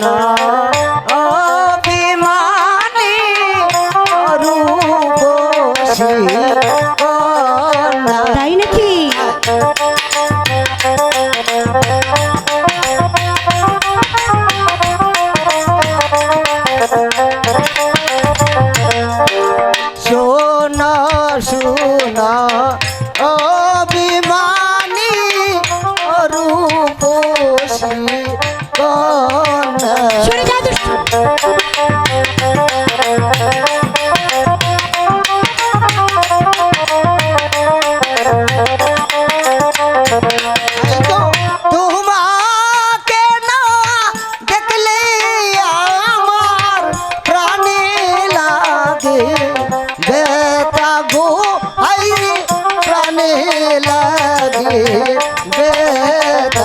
না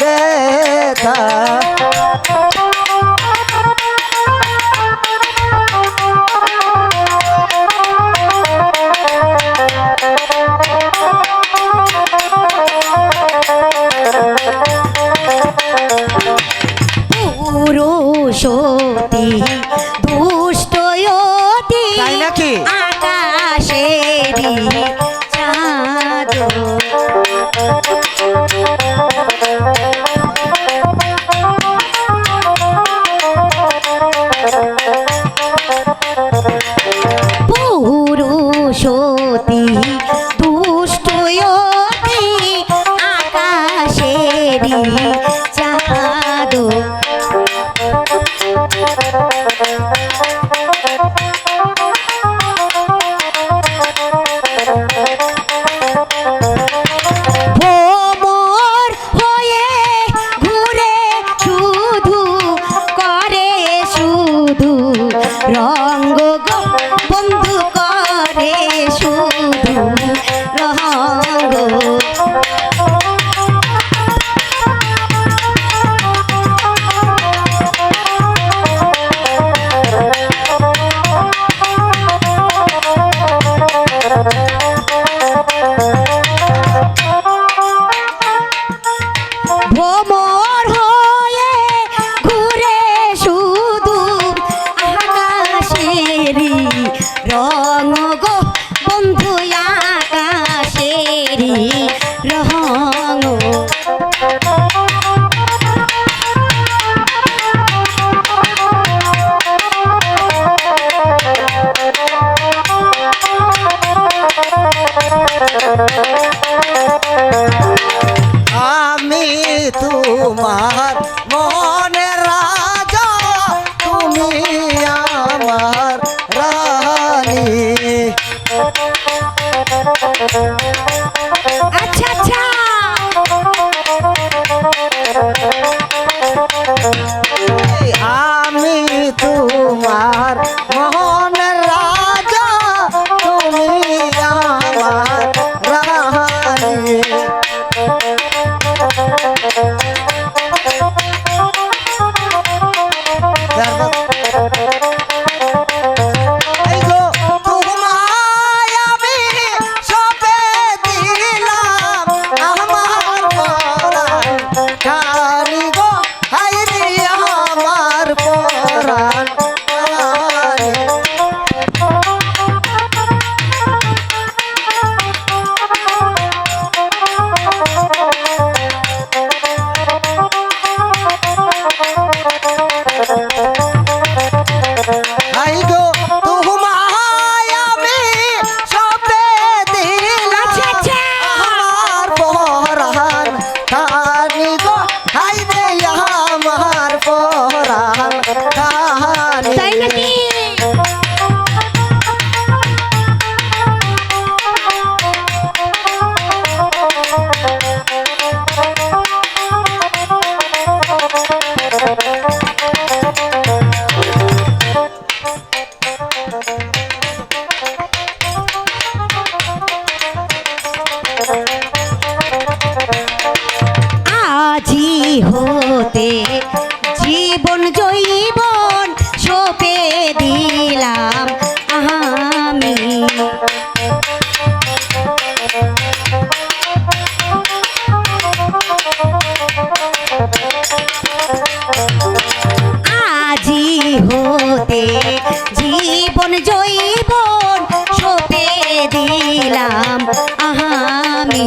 ব্যথা। সতী দুষ্ট তাই নাকি? আকাশেরি চাঁদ। Música হতে জীবন জৈবন সপে দিলাম আহামি।